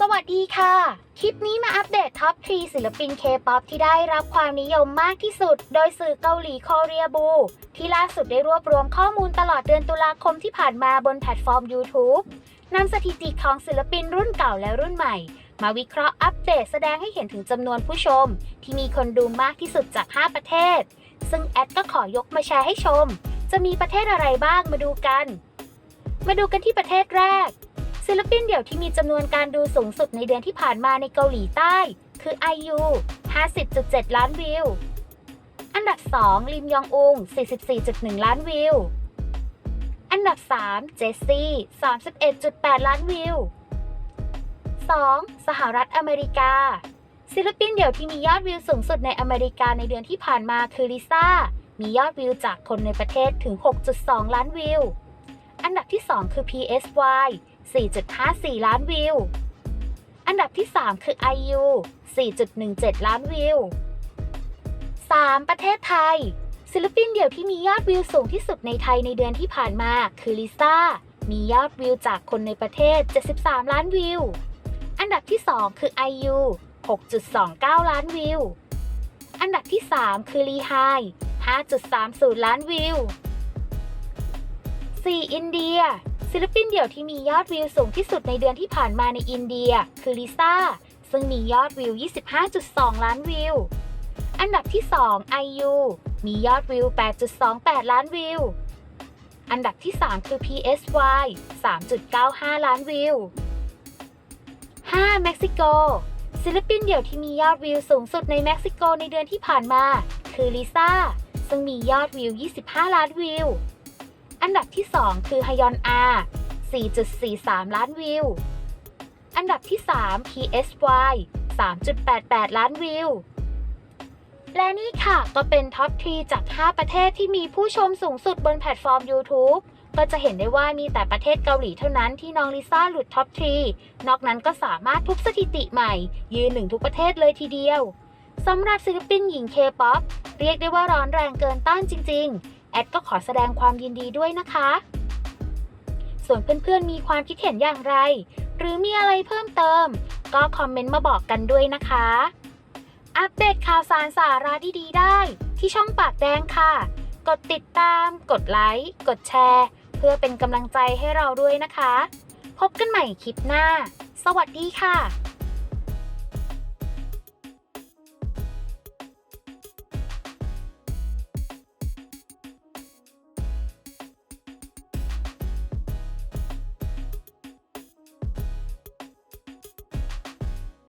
สวัสดีค่ะ คลิปนี้มาอัปเดตท็อปทรีศิลปินเคป๊อปที่ได้รับความนิยมมากที่สุด โดยสื่อเกาหลีคอเรียบู ที่ล่าสุดได้รวบรวมข้อมูลตลอดเดือนตุลาคมที่ผ่านมาบนแพลตฟอร์ม YouTube นำสถิติของศิลปินรุ่นเก่าและรุ่นใหม่ มาวิเคราะห์อัปเดตแสดงให้เห็นถึงจำนวนผู้ชม ที่มีคนดูมากที่สุดจาก 5 ประเทศ ซึ่งแอดก็ขอยกมาแชร์ให้ชม จะมีประเทศอะไรบ้างมาดูกัน มาดูกันที่ประเทศแรก ศิลปินเดี่ยวที่มีจำนวนการดูสูงสุดในเดือนที่ผ่านมาในเกาหลีใต้ คือ IU 50.7 ล้านวิว อันดับ 2 ลิมยองอุง 44.1 ล้านวิว อันดับ 3 เจสซี่ 31.8 ล้านวิว 2. สหรัฐอเมริกา ศิลปินเดี่ยวที่มียอดวิวสูงสุดในอเมริกาในเดือนที่ผ่านมาคือลิซ่า มียอดวิวจากคนในประเทศถึง 6.2 ล้านวิว อันดับที่ 2 คือ PSY 4.54 ล้านวิว อันดับที่ 3 คือ IU 4.17 ล้านวิว 3. ประเทศไทย ศิลปินเดี่ยวที่มียอดวิวสูงที่สุดในไทยในเดือนที่ผ่านมาคือลิซ่า มียอดวิวจากคนในประเทศ 73 ล้านวิว อันดับที่ 2 คือ IU 6.29 ล้านวิว อันดับที่ 3 คือลีไฮ5.30 ล้านวิว 4. อินเดีย ศิลปินเดี่ยวที่มียอดวิวสูงที่สุดในเดือนที่ผ่านมาในอินเดีย คือลิซ่า ซึ่งมียอดวิว 25.2 ล้านวิว อันดับที่ 2 IU มียอดวิว 8.28 ล้านวิว อันดับที่ 3 คือ PSY 3.95 ล้านวิว 5. เม็กซิโก ศิลปินเดี่ยวที่มียอดวิวสูงสุดในเม็กซิโกในเดือนที่ผ่านมา คือลิซ่า ซึ่งมียอดวิว 25 ล้านวิว อันดับที่ 2 คือฮยอนอา4.43 ล้านวิว อันดับที่ 3 PSY 3.88 ล้านวิว และนี่ค่ะก็เป็นท็อปทรีจาก 5 ประเทศที่มีผู้ชมสูงสุดบนแพลตฟอร์ม YouTube ก็จะเห็นได้ว่ามีแต่ประเทศเกาหลีเท่านั้นที่น้องลิซ่าหลุดท็อปทรีนอกนั้นก็สามารถทุบสถิติใหม่ ยืนหนึ่งทุกประเทศเลยทีเดียวสำหรับศิลปินหญิงเคป๊อปเรียกได้ว่าร้อนแรงเกินต้านจริง ๆ แอดก็ขอแสดงความยินดีด้วยนะคะ ส่วนเพื่อนๆมีความคิดเห็นอย่างไร หรือมีอะไรเพิ่มเติม ก็คอมเมนต์มาบอกกันด้วยนะคะ อัปเดตข่าวสารสาระดีๆได้ ที่ช่องปากแดงค่ะ กดติดตาม กดไลค์ กดแชร์ เพื่อเป็นกำลังใจให้เราด้วยนะคะ พบกันใหม่คลิปหน้า สวัสดีค่ะ